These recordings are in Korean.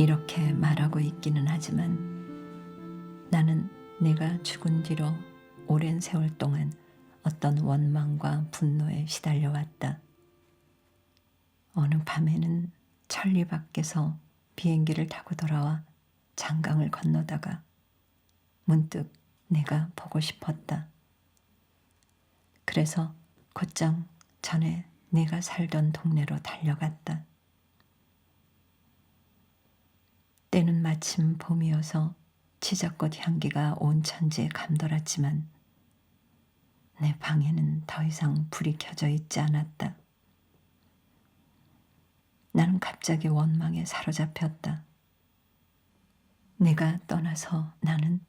이렇게 말하고 있기는 하지만 나는 내가 죽은 뒤로 오랜 세월 동안 어떤 원망과 분노에 시달려왔다. 어느 밤에는 천리 밖에서 비행기를 타고 돌아와 장강을 건너다가 문득 내가 보고 싶었다. 그래서 곧장 전에 내가 살던 동네로 달려갔다. 때는 마침 봄이어서 치자꽃 향기가 온 천지에 감돌았지만 내 방에는 더 이상 불이 켜져 있지 않았다. 나는 갑자기 원망에 사로잡혔다. 내가 떠나서 나는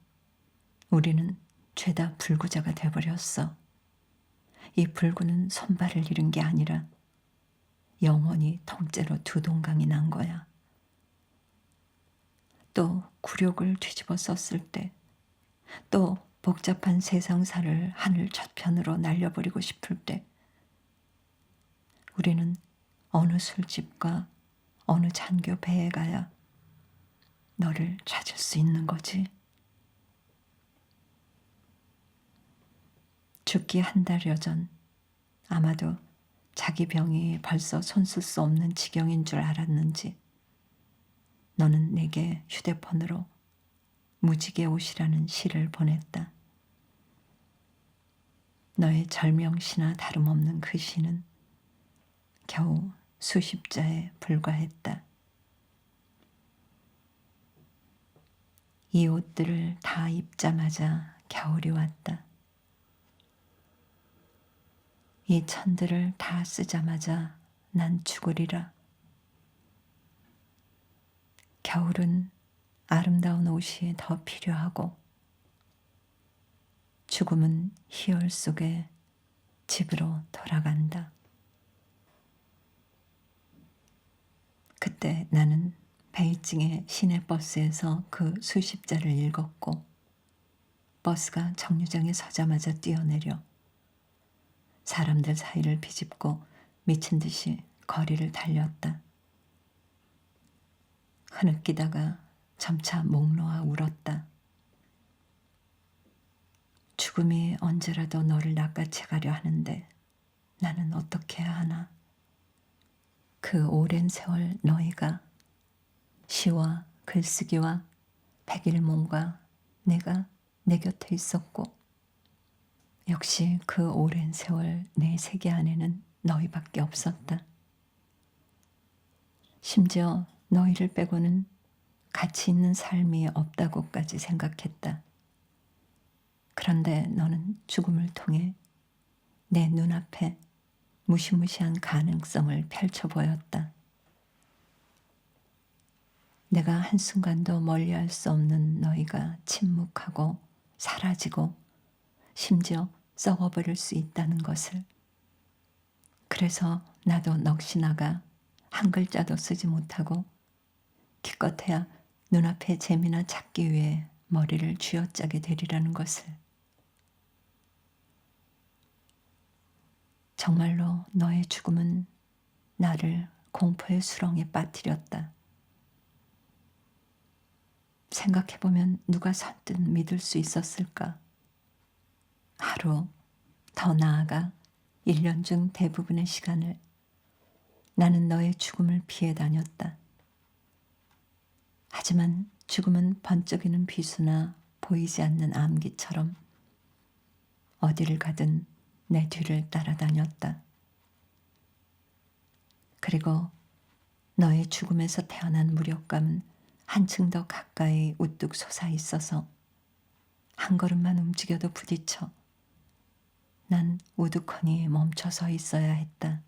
우리는 죄다 불구자가 돼버렸어. 이 불구는 손발을 잃은 게 아니라 영원히 통째로 두 동강이 난 거야. 또 굴욕을 뒤집어 썼을 때, 또 복잡한 세상사를 하늘 저편으로 날려버리고 싶을 때, 우리는 어느 술집과 어느 잔교 배에 가야 너를 찾을 수 있는 거지. 죽기 한 달여 전 아마도 자기 병이 벌써 손쓸 수 없는 지경인 줄 알았는지 너는 내게 휴대폰으로 무지개 옷이라는 시를 보냈다. 너의 절명시나 다름없는 그 시는 겨우 수십 자에 불과했다. 이 옷들을 다 입자마자 겨울이 왔다. 이 천들을 다 쓰자마자 난 죽으리라. 겨울은 아름다운 옷이 더 필요하고 죽음은 희열 속에 집으로 돌아간다. 그때 나는 베이징의 시내버스에서 그 수십 자를 읽었고 버스가 정류장에 서자마자 뛰어내려 사람들 사이를 비집고 미친 듯이 거리를 달렸다. 흐느끼다가 점차 목 놓아 울었다. 죽음이 언제라도 너를 낚아채 가려 하는데 나는 어떻게 해야 하나? 그 오랜 세월 너희가 시와 글쓰기와 백일몽과 내가 내 곁에 있었고 역시 그 오랜 세월 내 세계 안에는 너희밖에 없었다. 심지어 너희를 빼고는 가치 있는 삶이 없다고까지 생각했다. 그런데 너는 죽음을 통해 내 눈앞에 무시무시한 가능성을 펼쳐 보였다. 내가 한순간도 멀리 할 수 없는 너희가 침묵하고 사라지고 심지어 썩어버릴 수 있다는 것을. 그래서 나도 넋이 나가 한 글자도 쓰지 못하고 기껏해야 눈앞의 재미나 찾기 위해 머리를 쥐어짜게 되리라는 것을. 정말로 너의 죽음은 나를 공포의 수렁에 빠뜨렸다. 생각해보면 누가 선뜻 믿을 수 있었을까? 하루, 더 나아가 1년 중 대부분의 시간을 나는 너의 죽음을 피해 다녔다. 하지만 죽음은 번쩍이는 비수나 보이지 않는 암기처럼 어디를 가든 내 뒤를 따라다녔다. 그리고 너의 죽음에서 태어난 무력감은 한층 더 가까이 우뚝 솟아 있어서 한 걸음만 움직여도 부딪혀 난 우두커니 멈춰 서 있어야 했다.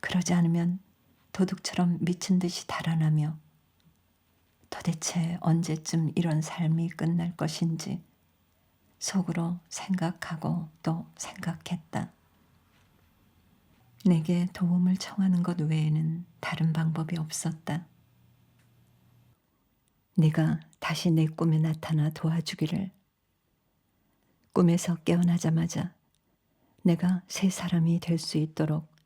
그러지 않으면 도둑처럼 미친 듯이 달아나며 도대체 언제쯤 이런 삶이 끝날 것인지 속으로 생각하고 또 생각했다. 내게 도움을 청하는 것 외에는 다른 방법이 없었다. 네가 다시 내 꿈에 나타나 도와주기를. 꿈에서 깨어나자마자 내가 새 사람이 될 수 있도록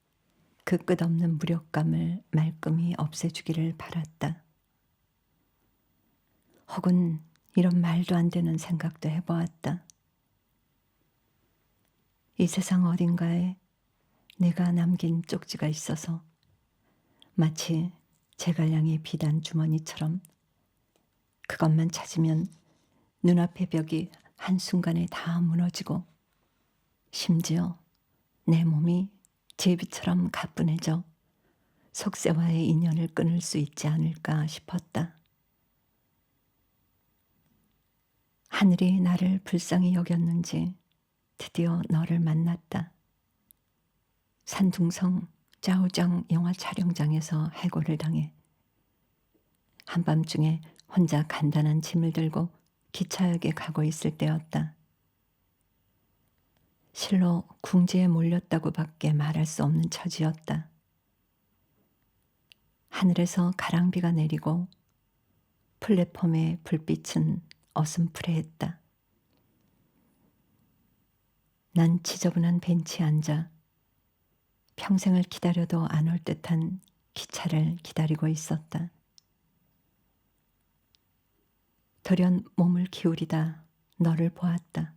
그 끝없는 무력감을 말끔히 없애주기를 바랐다. 혹은 이런 말도 안 되는 생각도 해보았다. 이 세상 어딘가에 내가 남긴 쪽지가 있어서 마치 제갈량의 비단 주머니처럼 그것만 찾으면 눈앞의 벽이 한순간에 다 무너지고 심지어 내 몸이 제비처럼 가뿐해져 속세와의 인연을 끊을 수 있지 않을까 싶었다. 하늘이 나를 불쌍히 여겼는지 드디어 너를 만났다. 산둥성 짜오장 영화 촬영장에서 해고를 당해 한밤중에 혼자 간단한 짐을 들고 기차역에 가고 있을 때였다. 실로 궁지에 몰렸다고밖에 말할 수 없는 처지였다. 하늘에서 가랑비가 내리고 플랫폼의 불빛은 어슴푸레했다. 난 지저분한 벤치에 앉아 평생을 기다려도 안 올 듯한 기차를 기다리고 있었다. 돌연 몸을 기울이다 너를 보았다.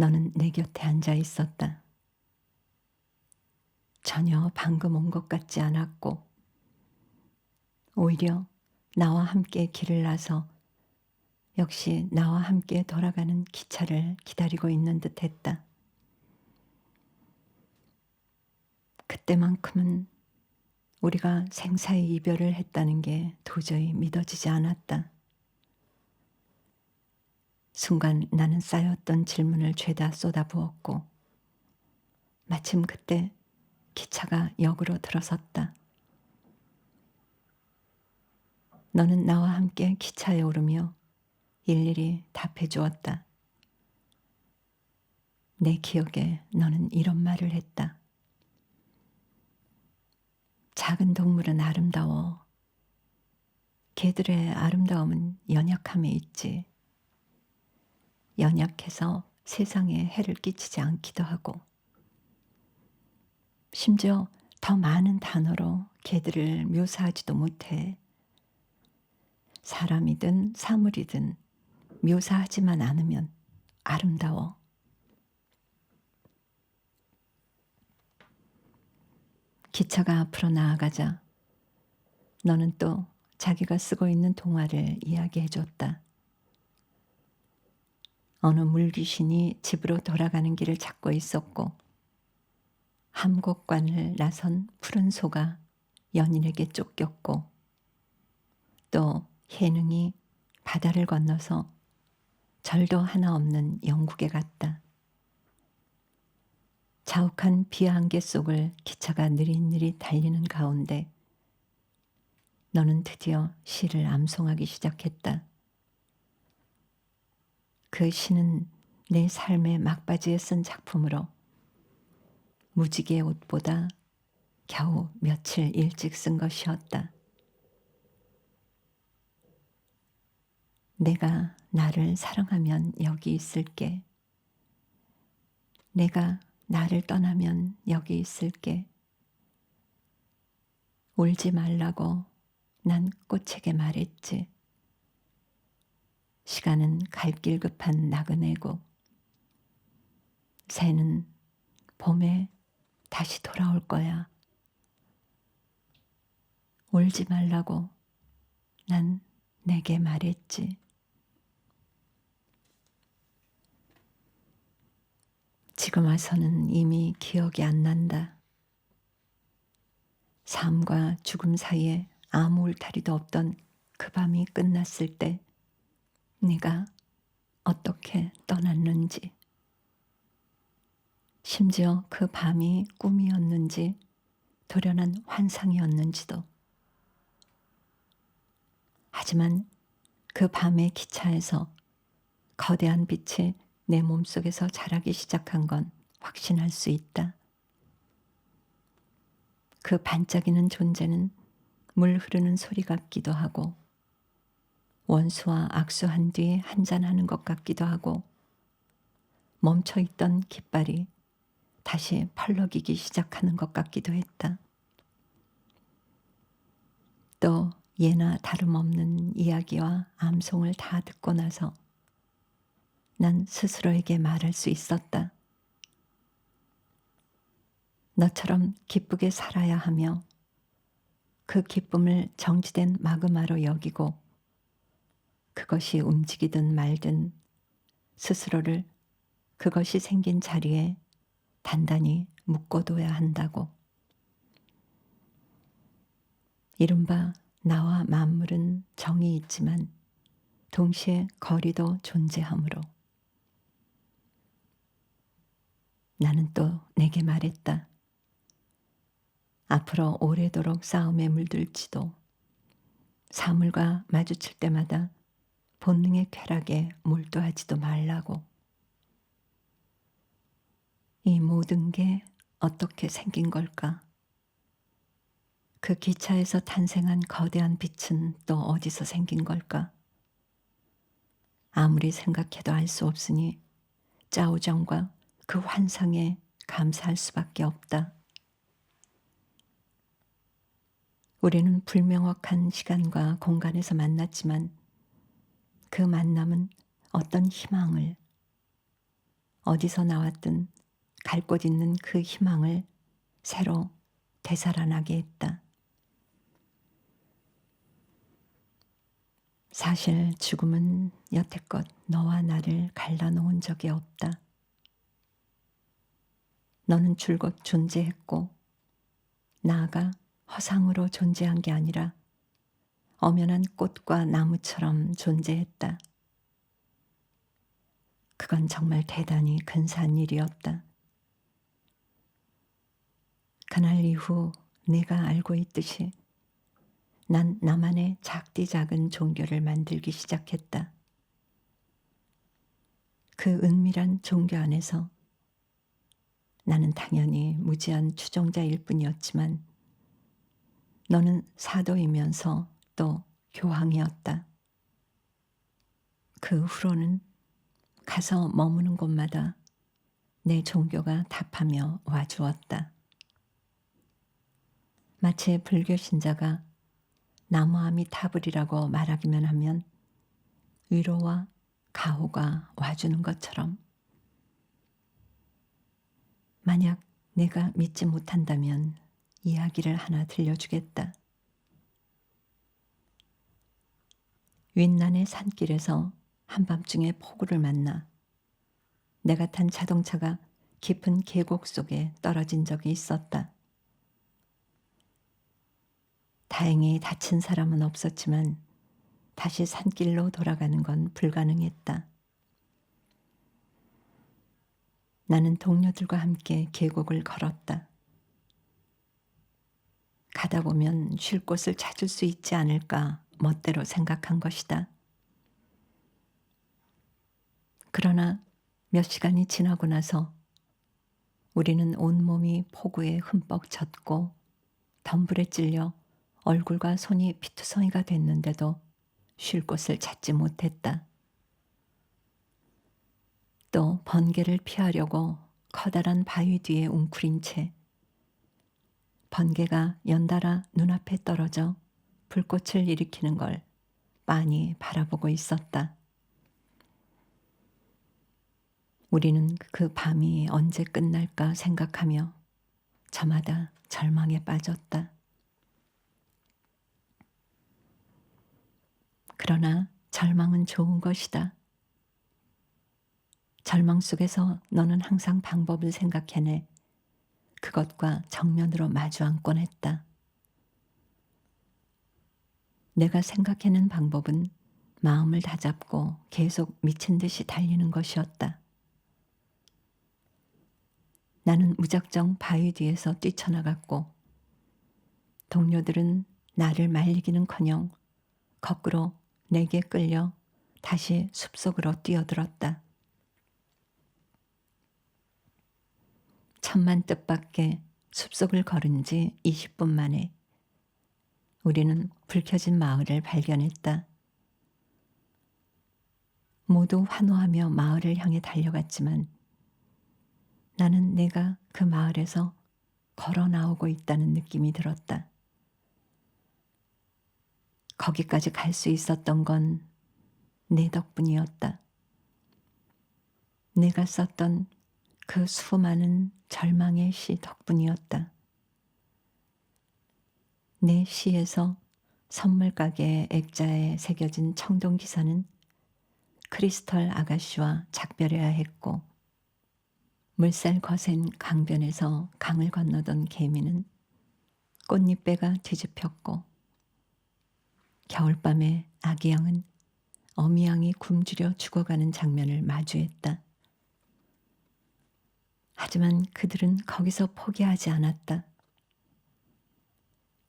너는 내 곁에 앉아 있었다. 전혀 방금 온 것 같지 않았고, 오히려 나와 함께 길을 나서 역시 나와 함께 돌아가는 기차를 기다리고 있는 듯 했다. 그때만큼은 우리가 생사의 이별을 했다는 게 도저히 믿어지지 않았다. 순간 나는 쌓였던 질문을 죄다 쏟아부었고, 마침 그때 기차가 역으로 들어섰다. 너는 나와 함께 기차에 오르며 일일이 답해 주었다. 내 기억에 너는 이런 말을 했다. 작은 동물은 아름다워. 개들의 아름다움은 연약함에 있지. 연약해서 세상에 해를 끼치지 않기도 하고, 심지어 더 많은 단어로 개들을 묘사하지도 못해. 사람이든 사물이든 묘사하지만 않으면 아름다워. 기차가 앞으로 나아가자 너는 또 자기가 쓰고 있는 동화를 이야기해 줬다. 어느 물귀신이 집으로 돌아가는 길을 찾고 있었고 함곡관을 나선 푸른 소가 연인에게 쫓겼고 또 해능이 바다를 건너서 절도 하나 없는 영국에 갔다. 자욱한 비 안개 속을 기차가 느릿느릿 달리는 가운데 너는 드디어 시를 암송하기 시작했다. 그 시는 내 삶의 막바지에 쓴 작품으로 무지개의 옷보다 겨우 며칠 일찍 쓴 것이었다. 내가 나를 사랑하면 여기 있을게. 내가 나를 떠나면 여기 있을게. 울지 말라고 난 꽃에게 말했지. 시간은 갈 길 급한 나그네고, 새는 봄에 다시 돌아올 거야. 울지 말라고 난 내게 말했지. 지금 와서는 이미 기억이 안 난다. 삶과 죽음 사이에 아무 울타리도 없던 그 밤이 끝났을 때 네가 어떻게 떠났는지, 심지어 그 밤이 꿈이었는지 돌연한 환상이었는지도. 하지만 그 밤의 기차에서 거대한 빛이 내 몸속에서 자라기 시작한 건 확신할 수 있다. 그 반짝이는 존재는 물 흐르는 소리 같기도 하고, 원수와 악수한 뒤에 한잔하는 것 같기도 하고, 멈춰 있던 깃발이 다시 펄럭이기 시작하는 것 같기도 했다. 또 예나 다름없는 이야기와 암송을 다 듣고 나서 난 스스로에게 말할 수 있었다. 너처럼 기쁘게 살아야 하며 그 기쁨을 정지된 마그마로 여기고 그것이 움직이든 말든 스스로를 그것이 생긴 자리에 단단히 묶어둬야 한다고. 이른바 나와 만물은 정이 있지만 동시에 거리도 존재하므로 나는 또 내게 말했다. 앞으로 오래도록 싸움에 물들지도 사물과 마주칠 때마다 본능의 쾌락에 몰두하지도 말라고. 이 모든 게 어떻게 생긴 걸까? 그 기차에서 탄생한 거대한 빛은 또 어디서 생긴 걸까? 아무리 생각해도 알 수 없으니 짜오정과 그 환상에 감사할 수밖에 없다. 우리는 불명확한 시간과 공간에서 만났지만 그 만남은 어떤 희망을 어디서 나왔든 갈 곳 있는 그 희망을 새로 되살아나게 했다. 사실 죽음은 여태껏 너와 나를 갈라놓은 적이 없다. 너는 줄곧 존재했고, 나아가 허상으로 존재한 게 아니라 엄연한 꽃과 나무처럼 존재했다. 그건 정말 대단히 근사한 일이었다. 그날 이후 내가 알고 있듯이 난 나만의 작디 작은 종교를 만들기 시작했다. 그 은밀한 종교 안에서 나는 당연히 무지한 추종자일 뿐이었지만 너는 사도이면서 또 교황이었다. 그 후로는 가서 머무는 곳마다 내 종교가 답하며 와주었다. 마치 불교 신자가 나무아미 타불이라고 말하기만 하면 위로와 가호가 와주는 것처럼 만약 내가 믿지 못한다면 이야기를 하나 들려주겠다. 윈난의 산길에서 한밤중에 폭우를 만나 내가 탄 자동차가 깊은 계곡 속에 떨어진 적이 있었다. 다행히 다친 사람은 없었지만 다시 산길로 돌아가는 건 불가능했다. 나는 동료들과 함께 계곡을 걸었다. 가다 보면 쉴 곳을 찾을 수 있지 않을까 멋대로 생각한 것이다. 그러나 몇 시간이 지나고 나서 우리는 온몸이 폭우에 흠뻑 젖고 덤불에 찔려 얼굴과 손이 피투성이가 됐는데도 쉴 곳을 찾지 못했다. 또 번개를 피하려고 커다란 바위 뒤에 웅크린 채 번개가 연달아 눈앞에 떨어져 불꽃을 일으키는 걸 빤히 바라보고 있었다. 우리는 그 밤이 언제 끝날까 생각하며 저마다 절망에 빠졌다. 그러나 절망은 좋은 것이다. 절망 속에서 너는 항상 방법을 생각해내 그것과 정면으로 마주 앉곤 했다. 내가 생각해낸 방법은 마음을 다잡고 계속 미친 듯이 달리는 것이었다. 나는 무작정 바위 뒤에서 뛰쳐나갔고 동료들은 나를 말리기는커녕 거꾸로 내게 끌려 다시 숲속으로 뛰어들었다. 천만 뜻밖의 숲속을 걸은 지 20분 만에 우리는 불 켜진 마을을 발견했다. 모두 환호하며 마을을 향해 달려갔지만 나는 내가 그 마을에서 걸어 나오고 있다는 느낌이 들었다. 거기까지 갈 수 있었던 건 내 덕분이었다. 내가 썼던 그 수많은 절망의 시 덕분이었다. 내 시에서 선물 가게의 액자에 새겨진 청동 기사는 크리스털 아가씨와 작별해야 했고 물살 거센 강변에서 강을 건너던 개미는 꽃잎배가 뒤집혔고 겨울밤에 아기 양은 어미 양이 굶주려 죽어가는 장면을 마주했다. 하지만 그들은 거기서 포기하지 않았다.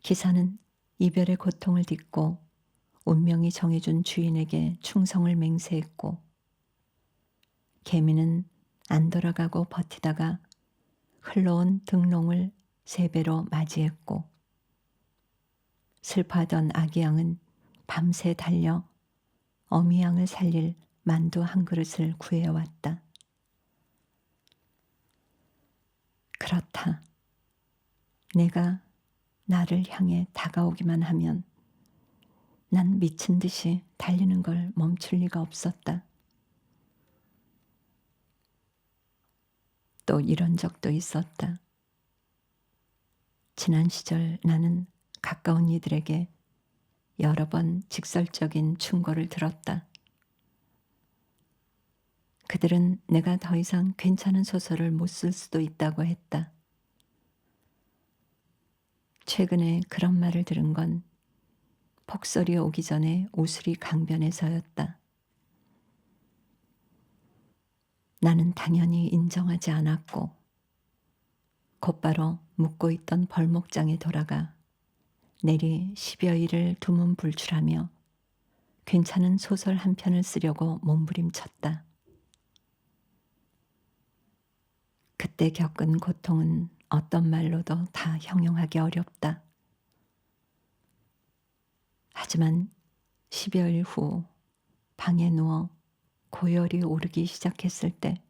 기사는 이별의 고통을 딛고 운명이 정해준 주인에게 충성을 맹세했고 개미는 안 돌아가고 버티다가 흘러온 등롱을 세 배로 맞이했고 슬퍼하던 아기 양은 밤새 달려 어미 양을 살릴 만두 한 그릇을 구해왔다. 그렇다. 내가 나를 향해 다가오기만 하면 난 미친 듯이 달리는 걸 멈출 리가 없었다. 또 이런 적도 있었다. 지난 시절 나는 가까운 이들에게 여러 번 직설적인 충고를 들었다. 그들은 내가 더 이상 괜찮은 소설을 못 쓸 수도 있다고 했다. 최근에 그런 말을 들은 건 폭설이 오기 전에 우수리 강변에서였다. 나는 당연히 인정하지 않았고 곧바로 묵고 있던 벌목장에 돌아가 내리 10여일을 두문불출하며 괜찮은 소설 한 편을 쓰려고 몸부림쳤다. 그때 겪은 고통은 어떤 말로도 다 형용하기 어렵다. 하지만 10여일 후 방에 누워 고열이 오르기 시작했을 때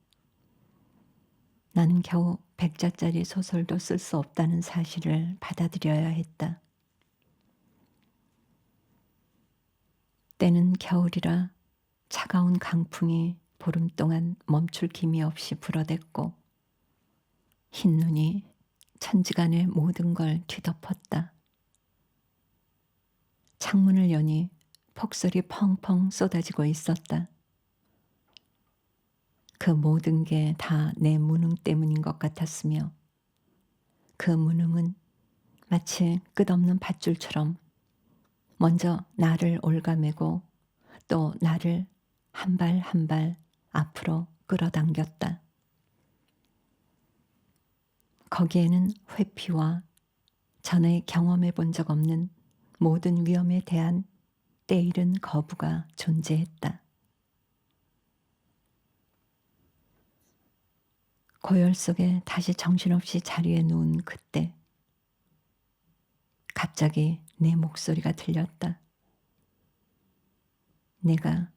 나는 겨우 100자짜리 소설도 쓸 수 없다는 사실을 받아들여야 했다. 때는 겨울이라 차가운 강풍이 보름 동안 멈출 김이 없이 불어댔고 흰 눈이 천지간의 모든 걸 뒤덮었다. 창문을 여니 폭설이 펑펑 쏟아지고 있었다. 그 모든 게 다 내 무능 때문인 것 같았으며 그 무능은 마치 끝없는 밧줄처럼 먼저 나를 올가매고 또 나를 한 발 한발 앞으로 끌어당겼다. 거기에는 회피와 전에 경험해 본 적 없는 모든 위험에 대한 때이른 거부가 존재했다. 고열 속에 다시 정신없이 자리에 누운 그때 갑자기 내 목소리가 들렸다. 내가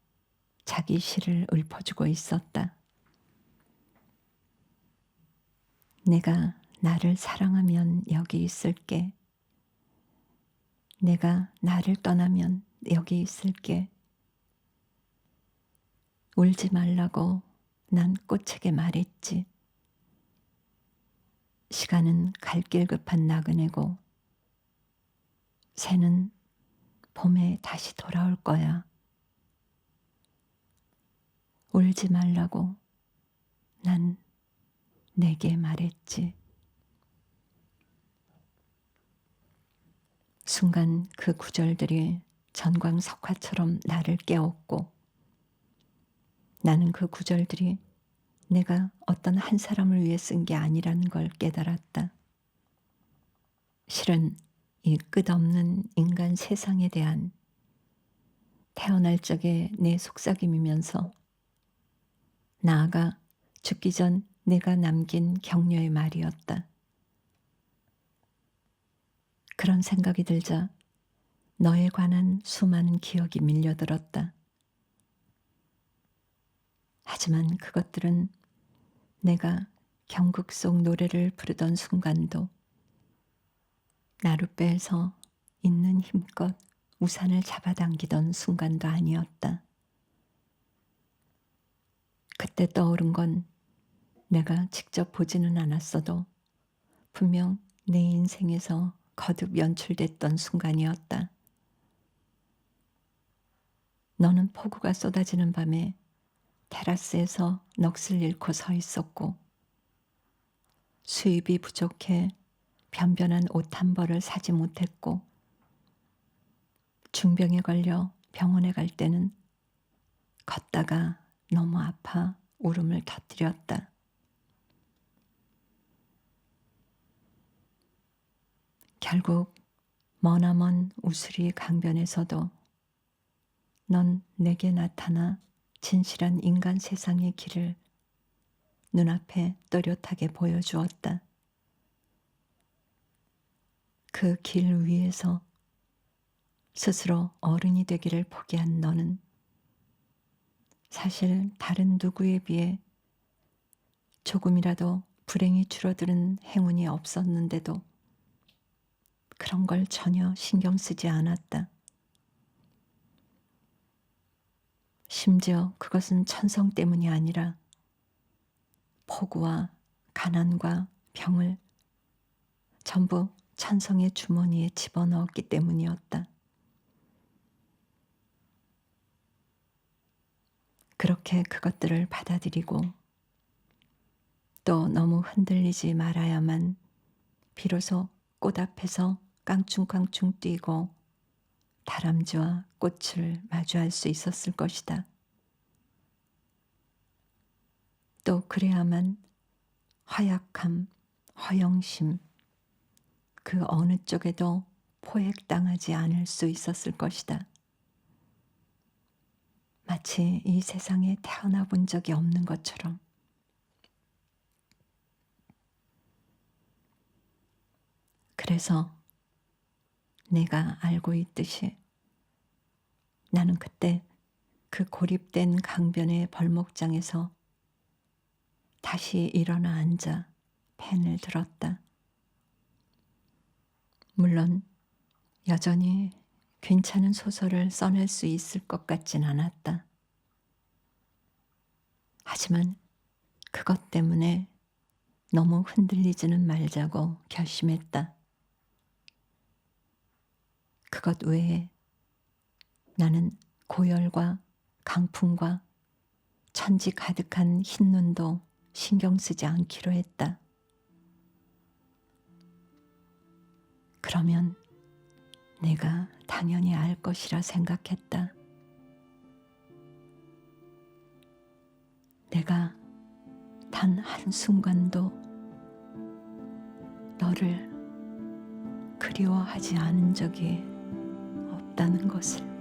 자기 시를 읊어주고 있었다. 내가 나를 사랑하면 여기 있을게. 내가 나를 떠나면 여기 있을게. 울지 말라고 난 꽃에게 말했지. 시간은 갈 길 급한 나그네고 새는 봄에 다시 돌아올 거야. 울지 말라고 난 내게 말했지. 순간 그 구절들이 전광석화처럼 나를 깨웠고 나는 그 구절들이 내가 어떤 한 사람을 위해 쓴 게 아니라는 걸 깨달았다. 실은 이 끝없는 인간 세상에 대한 태어날 적의 내 속삭임이면서 나아가 죽기 전 내가 남긴 격려의 말이었다. 그런 생각이 들자 너에 관한 수많은 기억이 밀려들었다. 하지만 그것들은 내가 경극 속 노래를 부르던 순간도 나룻배에서 있는 힘껏 우산을 잡아당기던 순간도 아니었다. 그때 떠오른 건 내가 직접 보지는 않았어도 분명 내 인생에서 거듭 연출됐던 순간이었다. 너는 폭우가 쏟아지는 밤에 테라스에서 넋을 잃고 서 있었고 수입이 부족해 변변한 옷 한 벌을 사지 못했고 중병에 걸려 병원에 갈 때는 걷다가 너무 아파 울음을 터뜨렸다. 결국 머나먼 우스리 강변에서도 넌 내게 나타나 진실한 인간 세상의 길을 눈앞에 또렷하게 보여주었다. 그 길 위에서 스스로 어른이 되기를 포기한 너는 사실 다른 누구에 비해 조금이라도 불행이 줄어드는 행운이 없었는데도 그런 걸 전혀 신경 쓰지 않았다. 심지어 그것은 천성 때문이 아니라 폭우와 가난과 병을 전부 천성의 주머니에 집어넣었기 때문이었다. 그렇게 그것들을 받아들이고 또 너무 흔들리지 말아야만 비로소 꽃 앞에서 깡충깡충 뛰고 다람쥐와 꽃을 마주할 수 있었을 것이다. 또 그래야만 허약함, 허영심, 그 어느 쪽에도 포획당하지 않을 수 있었을 것이다. 마치 이 세상에 태어나 본 적이 없는 것처럼. 그래서 내가 알고 있듯이 나는 그때 그 고립된 강변의 벌목장에서 다시 일어나 앉아 펜을 들었다. 물론 여전히 괜찮은 소설을 써낼 수 있을 것 같진 않았다. 하지만 그것 때문에 너무 흔들리지는 말자고 결심했다. 그것 외에 나는 고열과 강풍과 천지 가득한 흰 눈도 신경 쓰지 않기로 했다. 그러면 내가 당연히 알 것이라 생각했다. 내가 단 한순간도 너를 그리워하지 않은 적이 없다는 것을.